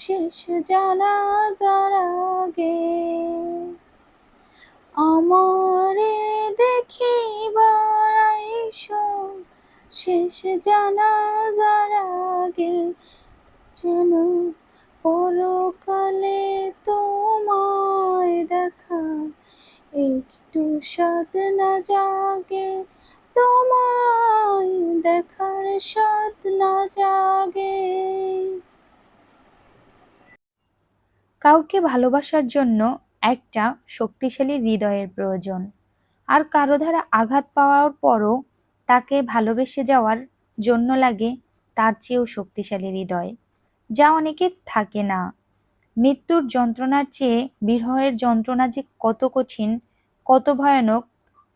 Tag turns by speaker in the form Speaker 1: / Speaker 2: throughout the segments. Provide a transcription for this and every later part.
Speaker 1: শেষ জানাজার আগে আমারে দেখিবার আইসো। শেষ জানাজার আগে যেন পরকালে তোমায় দেখা, একটু স্বাদ না জাগে তোমায় দেখার স্বাদ না জাগে। কাউকে ভালোবাসার জন্য একটা শক্তিশালী হৃদয়ের প্রয়োজন। আর কারও দ্বারা আঘাত পাওয়ার পরও তাকে ভালোবেসে যাওয়ার জন্য লাগে তার চেয়েও শক্তিশালী হৃদয়, যা অনেকের থাকে না। মৃত্যুর যন্ত্রণার চেয়ে বিরহের যন্ত্রণা যে কত কঠিন, কত ভয়ানক,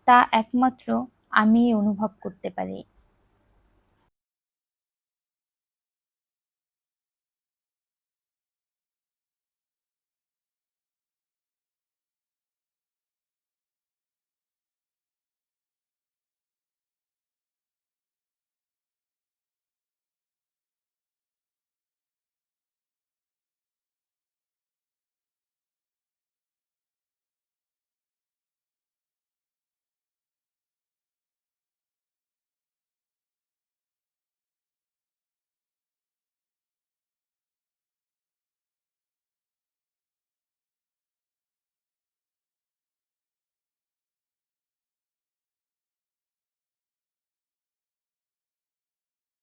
Speaker 1: তা একমাত্র আমি অনুভব করতে পারি।